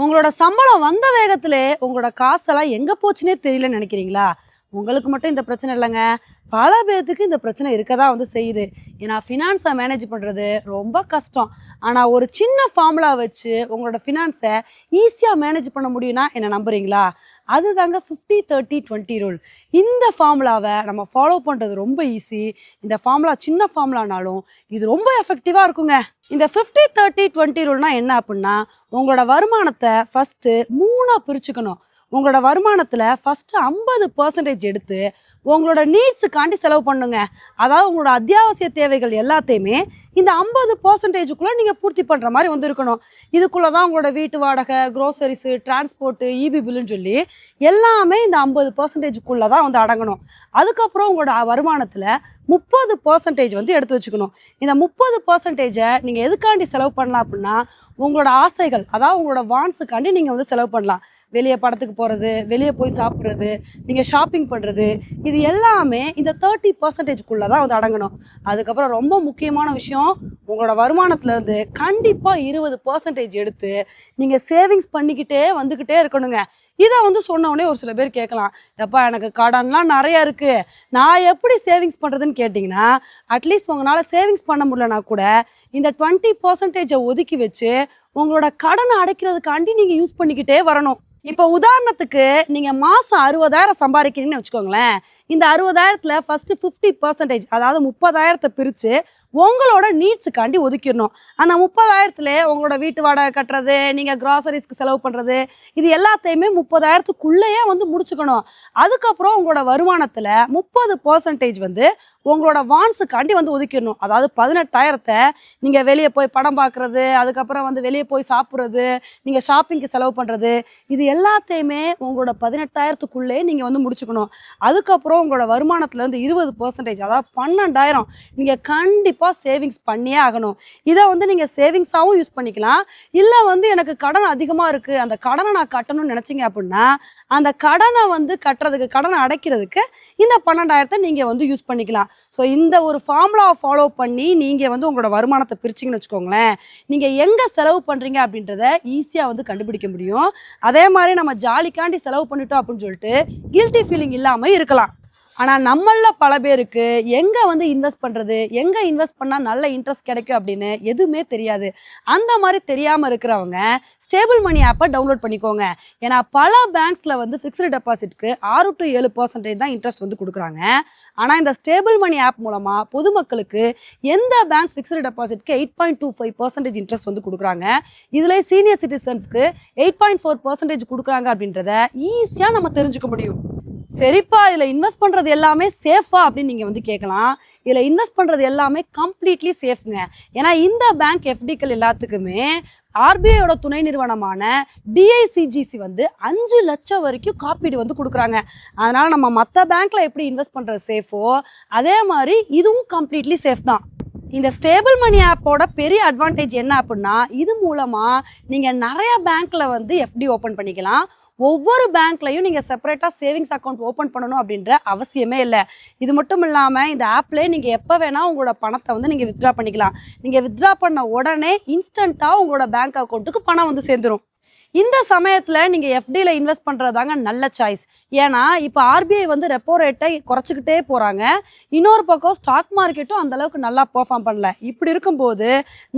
உங்களோட சம்பளம் வந்த வேகத்திலே உங்களோட காசெல்லாம் எங்கே போச்சுன்னே தெரியலன்னு நினைக்கிறீங்களா? உங்களுக்கு மட்டும் இந்த பிரச்சனை இல்லைங்க. பல பேர்த்துக்கு இந்த பிரச்சனை இருக்க தான் வந்து செய்யுது. ஏன்னா ஃபினான்ஸை மேனேஜ் பண்ணுறது ரொம்ப கஷ்டம். ஆனால் ஒரு சின்ன ஃபார்முலா வச்சு உங்களோட ஃபினான்ஸை ஈஸியாக மேனேஜ் பண்ண முடியும்னா என்ன நம்புறீங்களா? அதுதாங்க ஃபிஃப்டி தேர்ட்டி டுவெண்ட்டி ரூல் இந்த ஃபார்முலாவை நம்ம ஃபாலோ பண்ணுறது ரொம்ப ஈஸி இந்த ஃபார்முலா சின்ன ஃபார்முலானாலும் இது ரொம்ப எஃபெக்டிவாக இருக்குங்க. இந்த ஃபிஃப்டி தேர்ட்டி டுவெண்ட்டி ரூல்னால் என்ன அப்படின்னா உங்களோட வருமானத்தை ஃபஸ்ட்டு மூணாக பிரிச்சுக்கணும். உங்களோட வருமானத்தில் ஃபஸ்ட்டு ஐம்பது பர்சன்டேஜ் எடுத்து உங்களோட நீட்ஸுக்காண்டி செலவு பண்ணுங்க. அதாவது உங்களோட அத்தியாவசிய தேவைகள் எல்லாத்தையுமே இந்த ஐம்பது பர்சன்டேஜுக்குள்ளே நீங்கள் பூர்த்தி பண்ணுற மாதிரி வந்து இருக்கணும் இதுக்குள்ளே தான் உங்களோட வீட்டு வாடகை க்ரோசரிஸு டிரான்ஸ்போர்ட்டு இபி பில்லுன்னு சொல்லி எல்லாமே இந்த ஐம்பது பர்சன்டேஜுக்குள்ளே தான் வந்து அடங்கணும். அதுக்கப்புறம் உங்களோட வருமானத்தில் முப்பது பர்சன்டேஜ் வந்து எடுத்து வச்சுக்கணும். இந்த முப்பது பர்சன்டேஜை நீங்கள் எதுக்காண்டி செலவு பண்ணலாம் அப்படின்னா உங்களோட ஆசைகள் அதாவது உங்களோட வான்ஸுக்காண்டி நீங்கள் வந்து செலவு பண்ணலாம். வெளியே படத்துக்கு போகிறது வெளியே போய் சாப்பிட்றது நீங்கள் ஷாப்பிங் பண்ணுறது இது எல்லாமே இந்த தேர்ட்டி பர்சன்டேஜ்க்குள்ளே தான் வந்து அடங்கணும். அதுக்கப்புறம் ரொம்ப முக்கியமான விஷயம் உங்களோட வருமானத்துலேருந்து கண்டிப்பாக இருபது பர்சன்டேஜ் எடுத்து நீங்கள் சேவிங்ஸ் பண்ணிக்கிட்டே வந்துக்கிட்டே இருக்கணுங்க. இதை வந்து சொன்னவொடனே ஒரு சில பேர் கேட்கலாம் எப்பா எனக்கு கடன்லாம் நிறைய இருக்குது நான் எப்படி சேவிங்ஸ் பண்ணுறதுன்னு கேட்டிங்கன்னா அட்லீஸ்ட் உங்களால் சேவிங்ஸ் பண்ண முடியலனா கூட இந்த டுவெண்ட்டி பர்சன்டேஜை ஒதுக்கி வச்சு உங்களோட கடனை அடைக்கிறதுக்காண்டி நீங்கள் யூஸ் பண்ணிக்கிட்டே வரணும். இப்போ உதாரணத்துக்கு நீங்கள் மாதம் அறுபதாயிரம் சம்பாதிக்கிறீங்கன்னு வச்சுக்கோங்களேன். இந்த அறுபதாயிரத்தில் ஃபஸ்ட்டு ஃபிஃப்டி பர்சன்டேஜ் அதாவது முப்பதாயிரத்தை பிரித்து உங்களோட நீட்ஸுக்காண்டி ஒதுக்கிடணும். அந்த முப்பதாயிரத்துல உங்களோட வீட்டு வாடகை கட்டுறது நீங்கள் கிராசரிஸ்க்கு செலவு பண்ணுறது இது எல்லாத்தையுமே முப்பதாயிரத்துக்குள்ளேயே வந்து முடிச்சுக்கணும். அதுக்கப்புறம் உங்களோட வருமானத்தில் முப்பது பர்சன்டேஜ் வந்து உங்களோட வான்ஸுக்காண்டி வந்து ஒதுக்கிடணும். அதாவது பதினெட்டாயிரத்தை நீங்கள் வெளியே போய் படம் பார்க்குறது அதுக்கப்புறம் வந்து வெளியே போய் சாப்பிட்றது நீங்கள் ஷாப்பிங்க்கு செலவு பண்ணுறது இது எல்லாத்தையுமே உங்களோட பதினெட்டாயிரத்துக்குள்ளே நீங்கள் வந்து முடிச்சுக்கணும். அதுக்கப்புறம் உங்களோட வருமானத்துலேருந்து இருபது பர்சன்டேஜ் அதாவது பன்னெண்டாயிரம் நீங்கள் கண்டிப்பாக சேவிங்ஸ் பண்ணியே ஆகணும். இதை வந்து நீங்கள் சேவிங்ஸாகவும் யூஸ் பண்ணிக்கலாம். இல்லை வந்து எனக்கு கடன் அதிகமாக இருக்குது அந்த கடனை நான் கட்டணும்னு நினச்சிங்க அப்படின்னா அந்த கடனை வந்து கட்டுறதுக்கு கடனை அடைக்கிறதுக்கு இந்த பன்னெண்டாயிரத்தை நீங்கள் வந்து யூஸ் பண்ணிக்கலாம். ஸோ இந்த ஒரு ஃபார்முலாவை ஃபாலோ பண்ணி நீங்கள் வந்து உங்களோட வருமானத்தை பிரிச்சிங்கன்னு வச்சுக்கோங்களேன். நீங்கள் எங்கே செலவு பண்ணுறீங்க அப்படின்றத ஈஸியாக வந்து கண்டுபிடிக்க முடியும். அதே மாதிரி நம்ம ஜாலிக்காண்டி செலவு பண்ணிட்டோம் அப்படின்னு சொல்லிட்டு கில்ட்டி ஃபீலிங் இல்லாமல் இருக்கலாம். ஆனால் நம்மளில் பல பேருக்கு எங்கே வந்து இன்வெஸ்ட் பண்ணுறது எங்கே இன்வெஸ்ட் பண்ணால் நல்ல இன்ட்ரெஸ்ட் கிடைக்கும் அப்படின்னு எதுவுமே தெரியாது. அந்த மாதிரி தெரியாமல் இருக்கிறவங்க ஸ்டேபிள் மணி ஆப்பை டவுன்லோட் பண்ணிக்கோங்க. ஏன்னா பல பேங்க்ஸில் வந்து ஃபிக்ஸ்டு டெபாசிட்க்கு ஆறு டு ஏழு பர்சன்டேஜ் தான் இன்ட்ரெஸ்ட் வந்து கொடுக்குறாங்க. ஆனால் இந்த ஸ்டேபிள் மணி ஆப் மூலமாக பொதுமக்களுக்கு எந்த bank fixed டெபாசிட்க்கு eight point two five percentage interest வந்து கொடுக்குறாங்க? இதில் சீனியர் சிட்டிசன்ஸ்க்கு எயிட் பாயிண்ட் ஃபோர் பர்சன்டேஜ் கொடுக்குறாங்க அப்படின்றத ஈஸியாக நம்ம தெரிஞ்சுக்க முடியும். சரிப்பா இதில் இன்வெஸ்ட் பண்ணுறது எல்லாமே சேஃபா அப்படின்னு நீங்கள் வந்து கேட்கலாம் இதில் இன்வெஸ்ட் பண்ணுறது எல்லாமே கம்ப்ளீட்லி சேஃப்ங்க ஏன்னா இந்த பேங்க் எஃப்டிக்கள் எல்லாத்துக்குமே ஆர்பிஐயோட துணை நிறுவனமான டிஐசிஜிசி வந்து அஞ்சு லட்சம் வரைக்கும் காப்பீடு வந்து கொடுக்குறாங்க. அதனால் நம்ம மற்ற பேங்க்கில் எப்படி இன்வெஸ்ட் பண்ணுறது சேஃபோ அதே மாதிரி இதுவும் கம்ப்ளீட்லி சேஃப் தான். இந்த ஸ்டேபிள் மணி ஆப்போட பெரிய அட்வான்டேஜ் என்ன அப்படின்னா இது மூலமாக நீங்கள் நிறையா பேங்க்கில் வந்து எஃப்டி ஓப்பன் பண்ணிக்கலாம். ஒவ்வொரு பேங்க்லையும் நீங்கள் செப்பரேட்டாக சேவிங்ஸ் அக்கௌண்ட் ஓப்பன் பண்ணணும் அப்படின்ற அவசியமே இல்லை. இது மட்டும் இல்லாமல் இந்த ஆப்லேயே நீங்கள் எப்போ வேணால் உங்களோட பணத்தை வந்து நீங்கள் வித்ட்ரா பண்ணிக்கலாம். நீங்கள் வித்ட்ரா பண்ண உடனே இன்ஸ்டண்ட்டாக உங்களோட பேங்க் அக்கௌண்ட்டுக்கு பணம் வந்து சேர்ந்துரும். இந்த சமயத்தில் நீங்கள் எஃப்டியில் இன்வெஸ்ட் பண்ணுறதாங்க நல்ல சாய்ஸ் ஏன்னா இப்போ ஆர்பிஐ வந்து ரெப்போ ரேட்டை குறைச்சிக்கிட்டே போகிறாங்க இன்னொரு பக்கம் ஸ்டாக் மார்க்கெட்டும் அந்தளவுக்கு நல்லா பெர்ஃபார்ம் பண்ணல. இப்படி இருக்கும்போது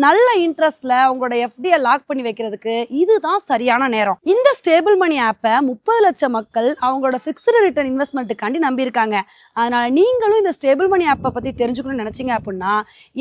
நல்ல இன்ட்ரெஸ்ட்டில் உங்களோட எஃப்டியை லாக் பண்ணி வைக்கிறதுக்கு இதுதான் சரியான நேரம். இந்த ஸ்டேபிள் மணி ஆப்பை முப்பது லட்சம் மக்கள் அவங்களோட ஃபிக்ஸ்டு ரிட்டர்ன் இன்வெஸ்ட்மெண்ட்டுக்காண்டி நம்பியிருக்காங்க. அதனால் நீங்களும் இந்த ஸ்டேபிள் மணி ஆப்பை பற்றி தெரிஞ்சுக்கணும்னு நினச்சிங்க அப்படின்னா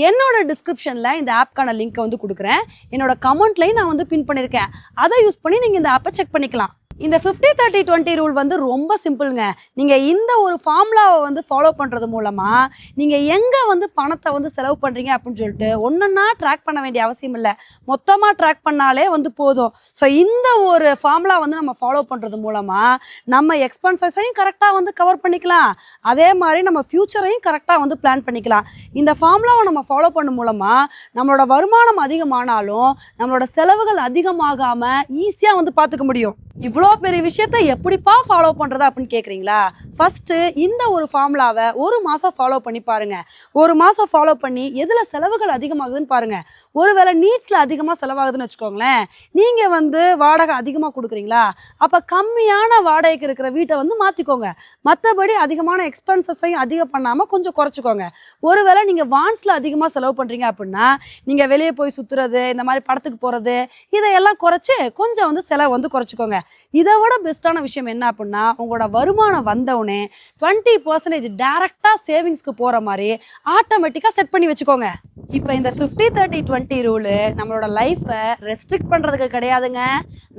என்னோட டிஸ்கிரிப்ஷனில் இந்த ஆப்க்கான லிங்க்கை வந்து கொடுக்குறேன். என்னோட கமெண்ட்லையும் நான் வந்து பின் பண்ணியிருக்கேன். அதை யூஸ் பண்ணி நீங்கள் இந்த ஆப்பை செக் பண்ணிக்கலாம். இந்த ஃபிஃப்டி தேர்ட்டி டுவெண்ட்டி ரூல் வந்து ரொம்ப சிம்பிளுங்க நீங்கள் இந்த ஒரு ஃபார்முலாவை வந்து ஃபாலோ பண்ணுறது மூலமாக நீங்கள் எங்கே வந்து பணத்தை வந்து செலவு பண்ணுறீங்க அப்படின்னு சொல்லிட்டு ஒன்றுன்னா ட்ராக் பண்ண வேண்டிய அவசியம் இல்லை. மொத்தமாக ட்ராக் பண்ணாலே வந்து போதும். ஸோ இந்த ஒரு ஃபார்முலா வந்து நம்ம ஃபாலோ பண்ணுறது மூலமாக நம்ம எக்ஸ்பென்சஸையும் கரெக்டாக வந்து கவர் பண்ணிக்கலாம். அதே மாதிரி நம்ம ஃப்யூச்சரையும் கரெக்டாக வந்து பிளான் பண்ணிக்கலாம். இந்த ஃபார்முலாவை நம்ம ஃபாலோ பண்ணும் மூலமாக நம்மளோட வருமானம் அதிகமானாலும் நம்மளோட செலவுகள் அதிகமாகாமல் ஈஸியாக வந்து பார்த்துக்க முடியும். இவ்வளோ பெரிய விஷயத்த எப்படிப்பா ஃபாலோ பண்ணுறது அப்படின்னு கேட்குறீங்களா ஃபஸ்ட்டு இந்த ஒரு ஃபார்முலாவை ஒரு மாதம் ஃபாலோ பண்ணி பாருங்கள் ஒரு மாதம் ஃபாலோ பண்ணி எதில் செலவுகள் அதிகமாகுதுன்னு பாருங்கள் ஒருவேளை நீட்ஸில் அதிகமாக செலவாகுதுன்னு வச்சுக்கோங்களேன். நீங்கள் வந்து வாடகை அதிகமாக கொடுக்குறீங்களா? அப்போ கம்மியான வாடகைக்கு இருக்கிற வீட்டை வந்து மாற்றிக்கோங்க மற்றபடி அதிகமான எக்ஸ்பென்சஸையும் அதிகம் பண்ணாமல் கொஞ்சம் குறைச்சிக்கோங்க. ஒருவேளை நீங்கள் வான்ஸில் அதிகமாக செலவு பண்ணுறீங்க அப்படின்னா நீங்கள் வெளியே போய் சுற்றுறது இந்த மாதிரி படத்துக்கு போகிறது இதையெல்லாம் குறைச்சி கொஞ்சம் வந்து செலவு வந்து குறைச்சிக்கோங்க. இதை விட பெஸ்ட்டான விஷயம் என்ன அப்படின்னா உங்களோட வருமானம் வந்தவுடனே டுவெண்ட்டி பர்சன்டேஜ் டேரெக்டாக சேவிங்ஸ்க்கு போகிற மாதிரி ஆட்டோமேட்டிக்காக செட் பண்ணி வச்சுக்கோங்க. இப்போ இந்த ஃபிஃப்டி தேர்ட்டி டுவெண்ட்டி ரூலு நம்மளோட லைஃப்பை ரெஸ்ட்ரிக்ட் பண்ணுறதுக்கு கிடையாதுங்க.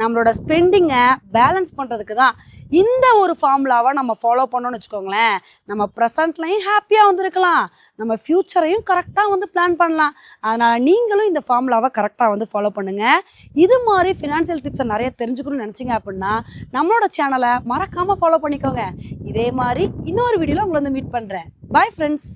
நம்மளோட ஸ்பெண்டிங்கை பேலன்ஸ் பண்ணுறதுக்கு தான். இந்த ஒரு ஃபார்முலாவை நம்ம ஃபாலோ பண்ணோம்னு வச்சுக்கோங்களேன் நம்ம ப்ரெசண்ட்லையும் ஹாப்பியாக வந்திருக்கலாம். நம்ம ஃப்யூச்சரையும் கரெக்டாக வந்து பிளான் பண்ணலாம். அதனால் நீங்களும் இந்த ஃபார்முலாவை கரெக்டாக வந்து ஃபாலோ பண்ணுங்கள் இது மாதிரி ஃபினான்ஷியல் டிப்ஸை நிறைய தெரிஞ்சுக்கணும்னு நினச்சிங்க அப்படின்னா நம்மளோட சேனலை மறக்காமல் ஃபாலோ பண்ணிக்கோங்க. இதே மாதிரி இன்னொரு வீடியோவில் உங்களை வந்து மீட் பண்ணுறேன் பாய் ஃப்ரெண்ட்ஸ்